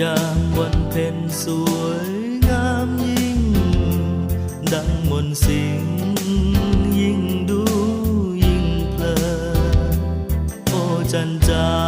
ยามวันเพ็ญสวยงามยิ่ง ดังมนสิงยิ่งดูยิ่งเพลินโอจันจา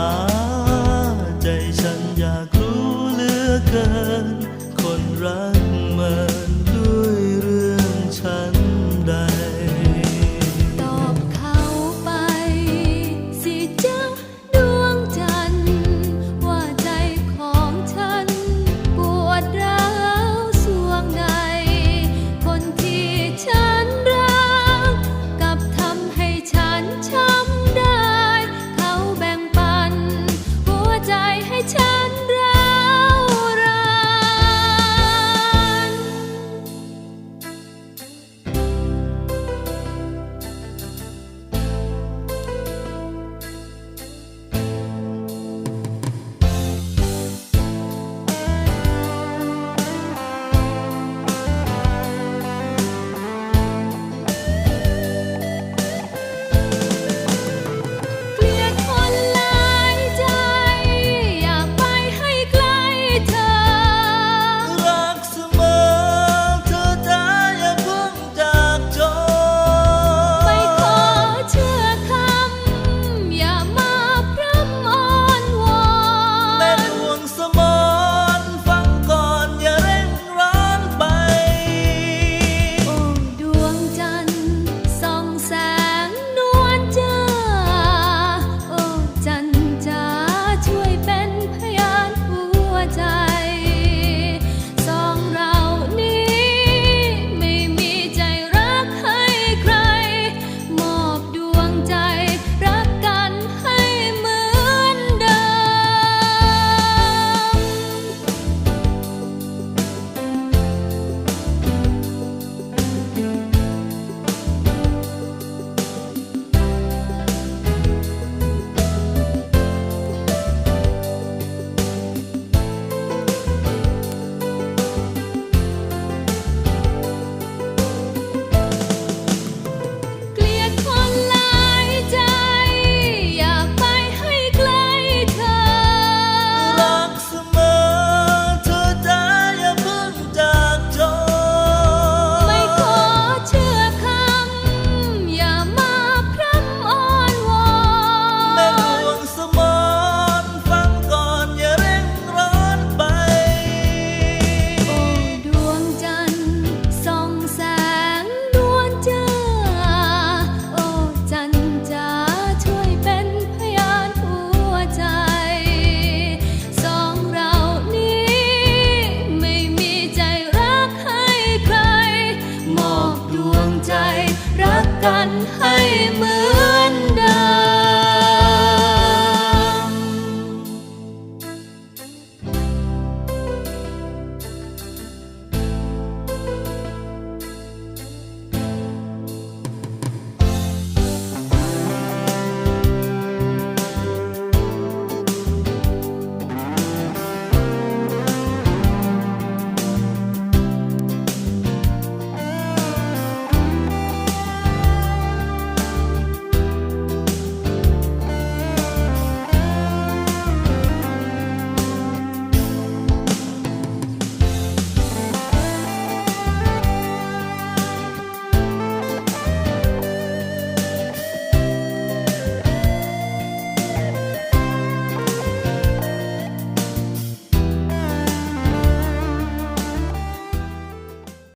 ดวงใจ รักกันให้มือ